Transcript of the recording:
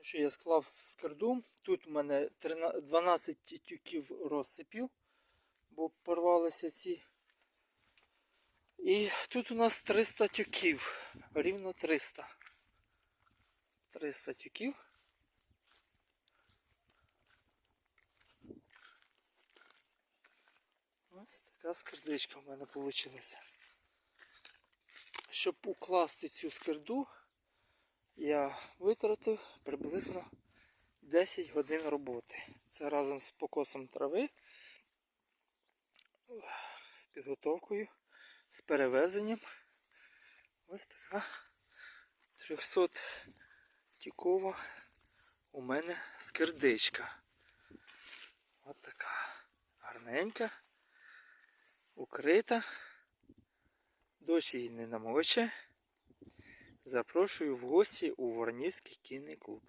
Ну що, я склав скарду. Тут у мене 12 тюків розсипів, бо порвалися ці. І тут у нас 300 тюків. Рівно 300. 300 тюків. Ось така скардичка в мене вийшла. Щоб укласти цю скарду, я витратив приблизно 10 годин роботи. Це разом з покосом трави, з підготовкою, з перевезенням. Ось така 300 тікова у мене скирдичка. Ось така гарненька, укрита, дощ її не намоче. Запрошую в гості у Воронівський кінний клуб.